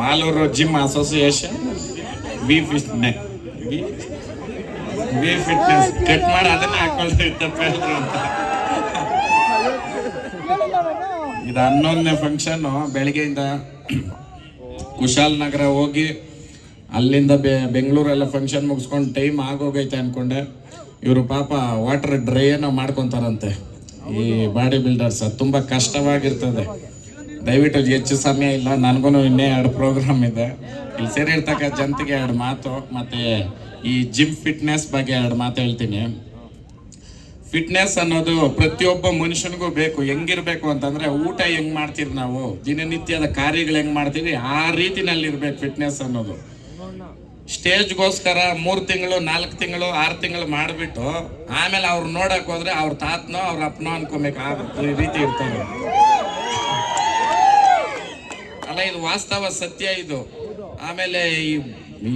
Malur gym association V fitness V fitness cut ಮಾಡಿ, ಅದನ್ನ ತಪ್ಪೇಳ್ರು ಅಂತ. ಇದು ಹನ್ನೊಂದನೇ ಫಂಕ್ಷನ್ ಬೆಳಗ್ಗೆಯಿಂದ ಕುಶಾಲ್ ನಗರ ಹೋಗಿ ಅಲ್ಲಿಂದ ಬೆ ಬೆಂಗಳೂರೆಲ್ಲ ಫಂಕ್ಷನ್ ಮುಗಿಸ್ಕೊಂಡು ಟೈಮ್ ಆಗೋಗೈತೆ ಅನ್ಕೊಂಡೆ. ಇವರು ಪಾಪ ವಾಟರ್ ಡ್ರೈ ಏನೋ ಮಾಡ್ಕೊತಾರಂತೆ. ಈ ಬಾಡಿ ಬಿಲ್ಡರ್ಸ್ ತುಂಬ ಕಷ್ಟವಾಗಿರ್ತದೆ. ದಯವಿಟ್ಟು ಹೆಚ್ಚು ಸಮಯ ಇಲ್ಲ. ನನಗೂ ಇನ್ನೇ ಎರಡು ಪ್ರೋಗ್ರಾಮ್ ಇದೆ. ಇಲ್ಲಿ ಸೇರಿರ್ತಕ್ಕ ಜನತೆಗೆ ಎರಡು ಮಾತು, ಮತ್ತೆ ಈ ಜಿಮ್ ಫಿಟ್ನೆಸ್ ಬಗ್ಗೆ ಎರಡು ಮಾತು ಹೇಳ್ತೀನಿ. ಫಿಟ್ನೆಸ್ ಅನ್ನೋದು ಪ್ರತಿಯೊಬ್ಬ ಮನುಷ್ಯನಿಗೂ ಬೇಕು. ಹೆಂಗಿರ್ಬೇಕು ಅಂತಂದ್ರೆ ಊಟ ಹೆಂಗ್ ಮಾಡ್ತೀವಿ ನಾವು? ದಿನನಿತ್ಯದ ಕಾರ್ಯಗಳು ಹೆಂಗ್ ಮಾಡ್ತೀವಿ ಆ ರೀತಿನಲ್ಲಿ ಇರ್ಬೇಕು ಫಿಟ್ನೆಸ್ ಅನ್ನೋದು. ಸ್ಟೇಜ್ಗೋಸ್ಕರ ಮೂರು ತಿಂಗಳು, ನಾಲ್ಕು ತಿಂಗಳು, ಆರು ತಿಂಗಳು ಮಾಡಿಬಿಟ್ಟು ಆಮೇಲೆ ಅವ್ರು ನೋಡಕ್ ಹೋದ್ರೆ ಅವ್ರ ತಾತನೋ ಅವ್ರ ಅಪ್ಪನೋ ಅನ್ಕೋಬೇಕು. ಆ ರೀತಿ ಇರ್ತಾರೆ. ಅಲ್ಲ, ಇದು ವಾಸ್ತವ ಸತ್ಯ ಇದು. ಆಮೇಲೆ ಈ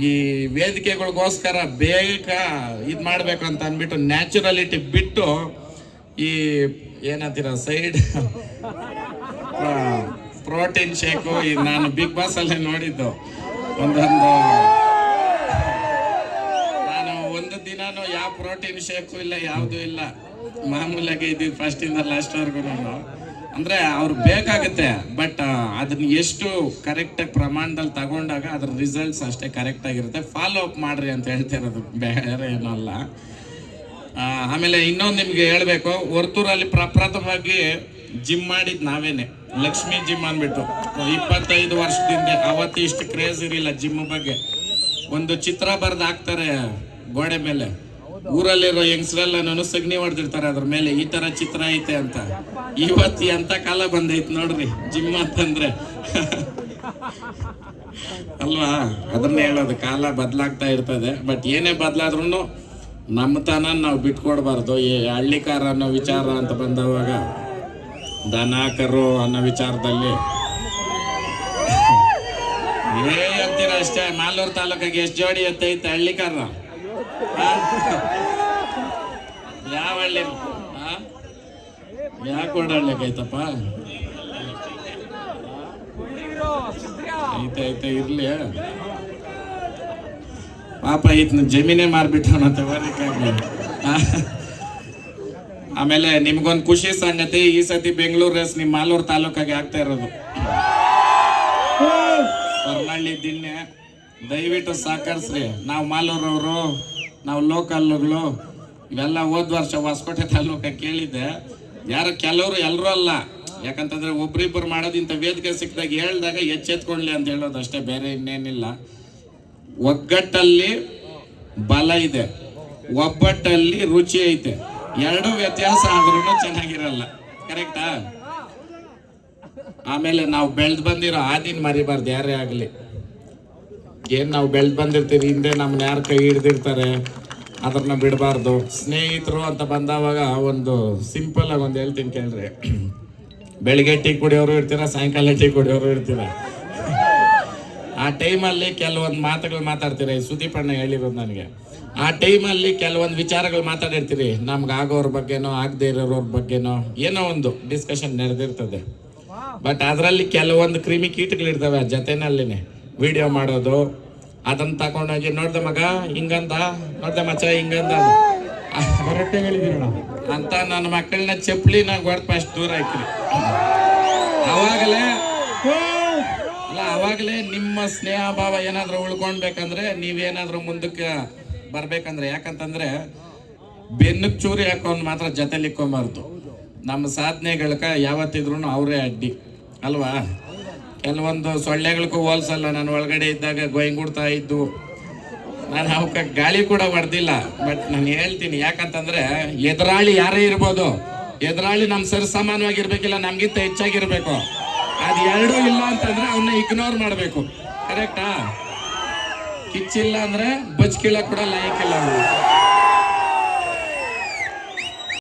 ಈ ವೇದಿಕೆಗಳಿಗೋಸ್ಕರ ಬೇಗ ಇದು ಮಾಡಬೇಕು ಅಂತ ಅಂದ್ಬಿಟ್ಟು ನ್ಯಾಚುರಲಿಟಿ ಬಿಟ್ಟು ಈ ಏನಂತೀರ ಸೈಡ್ ಪ್ರೋಟೀನ್ ಶೇಕು ಈ ನಾನು ಬಿಗ್ ಬಾಸ್ ಅಲ್ಲೇ ನೋಡಿದ್ದು. ಒಂದೊಂದು, ನಾನು ಒಂದು ದಿನಾನು ಯಾವ ಪ್ರೋಟೀನ್ ಶೇಕು ಇಲ್ಲ, ಯಾವುದು ಇಲ್ಲ. ಮಾಮೂಲಾಗಿ ಇದ್ದೀವಿ ಫಸ್ಟಿಂದ ಲಾಸ್ಟ್ವರೆಗೂ ಲಾಸ್ಟ್ ವರ್ಗು ನಾನು. ಅಂದ್ರೆ ಅವ್ರು ಬೇಕಾಗುತ್ತೆ ಬಟ್ ಅದನ್ನ ಎಷ್ಟು ಕರೆಕ್ಟ್ ಪ್ರಮಾಣದಲ್ಲಿ ತಗೊಂಡಾಗ ಅದ್ರ ರಿಸಲ್ಟ್ಸ್ ಅಷ್ಟೇ ಕರೆಕ್ಟ್ ಆಗಿರುತ್ತೆ. ಫಾಲೋ ಅಪ್ ಮಾಡ್ರಿ ಅಂತ ಹೇಳ್ತಿರೋದು ಬೇರೆ ಏನಲ್ಲ. ಆಮೇಲೆ ಇನ್ನೊಂದು ನಿಮ್ಗೆ ಹೇಳ್ಬೇಕು, ವರ್ತೂರಲ್ಲಿ ಪ್ರಪ್ರಥಮವಾಗಿ ಜಿಮ್ ಮಾಡಿದ್ ನಾವೇನೆ. ಲಕ್ಷ್ಮಿ ಜಿಮ್ ಅಂದ್ಬಿಟ್ಟು. ಇಪ್ಪತ್ತೈದು ವರ್ಷದಿಂದ ಅವತ್ತು ಇಷ್ಟು ಕ್ರೇಜ್ ಇರಲಿಲ್ಲ ಜಿಮ್ ಬಗ್ಗೆ. ಒಂದು ಚಿತ್ರ ಬರ್ದು ಹಾಕ್ತಾರೆ ಗೋಡೆ ಮೇಲೆ. ಊರಲ್ಲಿರೋ ಯಂಗ್ಸ್ರೆಲ್ಲ ಸಗಣಿ ಹೊಡೆದಿರ್ತಾರೆ ಅದ್ರ ಮೇಲೆ ಈ ತರ ಚಿತ್ರ ಐತೆ ಅಂತ. ಇವತ್ತು ಎಂತ ಕಾಲ ಬಂದೈತ್ ನೋಡ್ರಿ ಜಿಮ್ ಅಂತಂದ್ರೆ. ಅಲ್ವಾ? ಅದನ್ನ ಹೇಳೋದು, ಕಾಲ ಬದಲಾಗ್ತಾ ಇರ್ತದೆ. ಬಟ್ ಏನೇ ಬದಲಾದ್ರೂ ನಮ್ಮತನ ನಾವು ಬಿಟ್ಕೊಡ್ಬಾರ್ದು. ಈ ಹಳ್ಳಿಕಾರ ಅನ್ನೋ ವಿಚಾರ ಅಂತ ಬಂದವಾಗ ದನ ಕರು ಅನ್ನೋ ವಿಚಾರದಲ್ಲಿ. ಏ ಅಂತೀರ ಅಷ್ಟೇ, ಮಾಲೂರು ತಾಲೂಕಿಗೆ ಎಷ್ಟು ಜೋಡಿ ಎತ್ತೈತೆ ಹಳ್ಳಿಕಾರ? ಯಾವ ಹಳ್ಳಿ? ಯಾಕೆ ಓಡಾಡ್ಲಿಕ್ಕೈತಪ್ಪ ಐತೆ ಐತೆ ಇರ್ಲಿ. ಪಾಪ ಈತನ ಜಮೀನೇ ಮಾರ್ಬಿಟ್ಟವನಂತೆ ಬರ್ಲಿಕ್ಕಾಗ್ಲಿ ಆ? ಆಮೇಲೆ ನಿಮ್ಗೊಂದು ಖುಷಿ ಸಂಗತಿ ಈ ಸತಿ ಬೆಂಗಳೂರು ರೇಸ್ ನಿಮ್ಮ ಮಾಲೂರು ತಾಲೂಕಾಗೆ ಆಗ್ತಾ ಇರೋದು. ಹೊರನಳ್ಳಿ ದಿಣ್ಣೆ. ದಯವಿಟ್ಟು ಸಹಕರಿಸ್ರಿ. ನಾವು ಮಾಲೂರವರು, ನಾವು ಲೋಕಲ್ಗಳು, ಇವೆಲ್ಲ ಹೋದ್ ವರ್ಷ ಹೊಸಕೋಟೆ ತಾಲೂಕ ಕೇಳಿದ್ದೆ. ಯಾರು ಕೆಲವರು ಎಲ್ಲರೂ ಅಲ್ಲ. ಯಾಕಂತಂದ್ರೆ ಒಬ್ರಿಬ್ಬರು ಇಂಥ ವೇದಿಕೆ ಸಿಕ್ಕಿದಾಗ ಹೇಳ್ದಾಗ ಎಚ್ಚೆತ್ಕೊಳ್ಳಿ ಅಂತ ಹೇಳೋದು ಅಷ್ಟೇ, ಬೇರೆ ಇನ್ನೇನಿಲ್ಲ. ಒಗ್ಗಟ್ಟಲ್ಲಿ ಬಲ ಇದೆ. ಒಬ್ಬಟ್ಟಲ್ಲಿ ರುಚಿ ಐತೆ. ಎರಡು ವ್ಯತ್ಯಾಸ ಆದ್ರೂ ಚೆನ್ನಾಗಿರಲ್ಲ. ಕರೆಕ್ಟಾ? ಆಮೇಲೆ ನಾವು ಬೆಳೆದು ಬಂದಿರೋ ಆದಿನ ಮರಿಬಾರ್ದು, ಯಾರೇ ಆಗಲಿ. ಏನ್ ನಾವು ಬೆಳೆದು ಬಂದಿರ್ತೀವಿ ಹಿಂದೆ ನಮ್ಮನ್ನ ಯಾರು ಕೈ ಹಿಡ್ದಿರ್ತಾರೆ? ಅದನ್ನ ಬಿಡಬಾರ್ದು. ಸ್ನೇಹಿತರು ಅಂತ ಬಂದವಾಗ ಒಂದು ಸಿಂಪಲ್ ಆಗಿ ಒಂದು ಹೇಳ್ತೀನಿ ಕೇಳ್ರಿ. ಬೆಳಿಗ್ಗೆ ಟೀ ಕುಡಿಯೋರು ಇರ್ತೀರ ಸಾಯಂಕಾಲ ಟೀ ಕುಡಿಯೋರು ಇರ್ತೀರ? ಆ ಟೈಮಲ್ಲಿ ಕೆಲವೊಂದು ಮಾತುಗಳು ಮಾತಾಡ್ತೀರಿ. ಸುದೀಪ್ ಅಣ್ಣ ಹೇಳಿರೋದು ನನಗೆ. ಆ ಟೈಮಲ್ಲಿ ಕೆಲವೊಂದು ವಿಚಾರಗಳು ಮಾತಾಡಿರ್ತೀರಿ. ನಮ್ಗೆ ಆಗೋರ ಬಗ್ಗೆನೋ ಆಗದೆ ಇರೋರ ಬಗ್ಗೆನೋ ಏನೋ ಒಂದು ಡಿಸ್ಕಷನ್ ನಡೆದಿರ್ತದೆ. ಬಟ್ ಅದರಲ್ಲಿ ಕೆಲವೊಂದು ಕ್ರಿಮಿ ಕೀಟಗಳಿರ್ತವೆ ಆ ಜೊತೆನಲ್ಲಿನೇ. ವಿಡಿಯೋ ಮಾಡೋದು. ಅದನ್ನು ತಗೊಂಡೋಗಿ ನೋಡ್ದೆ ಮಗ ಹಿಂಗಂದ? ನೋಡ್ದೆ ಮಚ್ಚ ಹಿಂಗಂದ? ಅಂತ ನನ್ನ ಮಕ್ಕಳನ್ನ ಚಪ್ಪಲಿನ ಹೊಡೆದು ಫಸ್ಟ್ ದೂರ ಹಾಕಿರಿ. ಅವಾಗಲೇ ಅಲ್ಲ ಅವಾಗಲೇ ನಿಮ್ಮ ಸ್ನೇಹ ಭಾವ ಏನಾದರೂ ಉಳ್ಕೊಳ್ಬೇಕಂದ್ರೆ ನೀವೇನಾದರೂ ಮುಂದಕ್ಕೆ ಬರಬೇಕಂದ್ರೆ ಯಾಕಂತಂದ್ರೆ ಬೆನ್ನಕ್ ಚೂರಿ ಹಾಕೊಂಡು ಮಾತ್ರ ಜೊತೆಲಿ ಇಕ್ಕೊಂಬಾರ್ದು ನಮ್ಮ ಸಾಧನೆಗಳಕ ಯಾವತ್ತಿದ್ರು ಅವರೇ ಅಡ್ಡಿ. ಅಲ್ವಾ? ಕೆಲವೊಂದು ಸೊಳ್ಳೆಗಳಿಗೂ ಹೋಲ್ಸಲ್ಲ. ನಾನು ಒಳಗಡೆ ಇದ್ದಾಗ ಗೊಯ್ಗುಡ್ತಾ ಇದ್ದು. ನಾನು ಅವಕ್ಕೆ ಗಾಳಿ ಕೂಡ ಹೊಡೆದಿಲ್ಲ. ಬಟ್ ನಾನು ಹೇಳ್ತೀನಿ, ಯಾಕಂತಂದ್ರೆ ಎದುರಾಳಿ ಯಾರೇ ಇರ್ಬೋದು, ಎದುರಾಳಿ ನಮ್ಮ ಸರ್ ಸಮಾನವಾಗಿರ್ಬೇಕಿಲ್ಲ ನಮಗಿಂತ ಹೆಚ್ಚಾಗಿರ್ಬೇಕು. ಅದು ಎರಡೂ ಇಲ್ಲ ಅಂತಂದ್ರೆ ಅವನ್ನ ಇಗ್ನೋರ್ ಮಾಡಬೇಕು. ಕರೆಕ್ಟಾ ಕಿಚ್ಚಿಲ್ಲ ಅಂದ್ರೆ ಬಚ್ಕಿಲ್ಲ ಕೂಡ ಲಾಯಕ್ಕಿಲ್ಲ